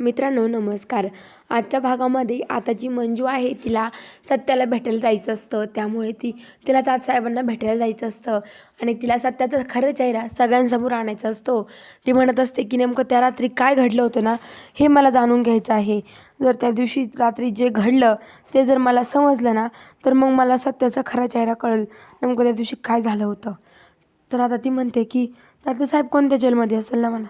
मित्रांनो नमस्कार. आजच्या भागामध्ये आता जी मंजू आहे तिला सत्याला भेटायला जायचं असतं. त्यामुळे ती तिला तातसाहेबांना भेटायला जायचं असतं. आणि तिला सत्याचा खरं चेहरा सगळ्यांसमोर आणायचा असतो. ती म्हणत असते की नेमकं त्या रात्री काय घडलं होतं ना हे मला जाणून घ्यायचं आहे. जर त्या दिवशी रात्री जे घडलं ते जर मला समजलं ना तर मग मला सत्याचा खरा चेहरा कळेल. नेमकं त्या दिवशी काय झालं होतं. तर आता ती म्हणते की तात्यासाहेब कोणत्या जेलमध्ये? असेल ना मला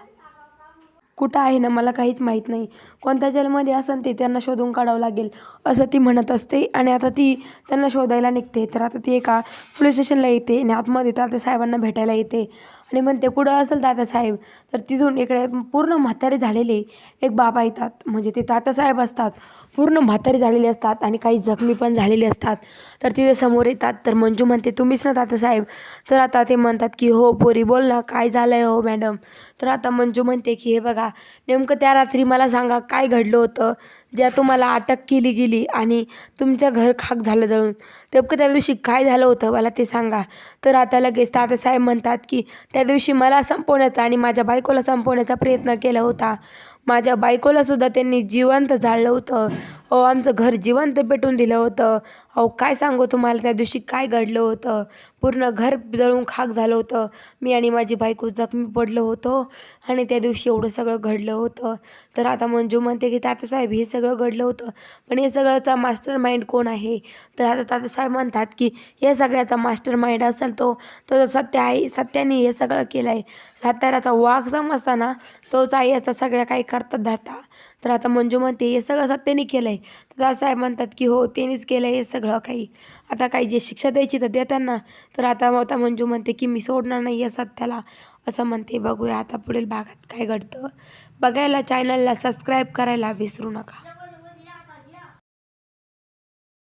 कुठं आहे ना मला काहीच माहीत नाही. कोणत्या जेलमध्ये असेल ते त्यांना शोधून काढावं लागेल असं ती म्हणत असते. आणि आता ती त्यांना शोधायला निघते. तर आता ती एका पोलीस स्टेशनला येते आणि आतमध्ये तात्यासाहेबांना भेटायला येते. आणि म्हणते कुठं असेल तात्यासाहेब तर तिथून इकडे पूर्ण म्हातारे झालेले एक बाबा येतात. म्हणजे ते तात्यासाहेब असतात. पूर्ण म्हातारे झालेले असतात आणि काही जखमी पण झालेले असतात. तर तिथे समोर येतात. तर मंजू म्हणते तुम्हीच ना तात्यासाहेब तर आता ते म्हणतात की हो पोरी बोल ना काय झालं आहे हो मॅडम? तर आता मंजू म्हणते की हे बघा नेमकं त्या रात्री मला सांगा काय घडलं होतं? ज्या तुम्हाला अटक केली गेली आणि तुमचं घर खाक झालं जळून. नेमकं त्या दिवशी काय झालं होतं मला ते सांगा. तर आता लगेच तात्यासाहेब म्हणतात की त्या दिवशी मला संपवण्याचा आणि माझ्या बायकोला संपवण्याचा प्रयत्न केला होता. माझ्या बायकोलासुद्धा त्यांनी जिवंत जाळलं होतं. अहो आमचं घर जिवंत पेटून दिलं होतं. अहो काय सांगू तुम्हाला त्या दिवशी काय घडलं होतं? पूर्ण घर जळून खाक झालं होतं. मी आणि माझी बायको जखमी पडलो होतो आणि त्या दिवशी एवढं सगळं घडलं होतं. तर आता मंजू म्हणते की तात्यासाहेब हे सगळं घडलं होतं. पण हे सगळ्याचा मास्टर माइंड कोण आहे? तर आता तात्यासाहेब म्हणतात की हे सगळ्याचा मास्टर माइंड असेल तो तो जो सत्य आहे सत्याने हे सगळं केलं आहे सत्याराचा वाघ समजताना तोच आहे याचा सगळ्या काही करतात दाता तर आता मंजू म्हणते हे सगळं सत्याने केलं आहे तर तात्यासाहेब म्हणतात की हो त्यांनीच केलं आहे हे सगळं काही. आता काही जे शिक्षा द्यायची तर देताना. तर आता आता मंजू म्हणते की मी सोडणार नाही या सत्याला. असं म्हणते. बघूया आता पुढील भागात काय घडतं. बघायला चॅनलला सबस्क्राईब करायला विसरू नका.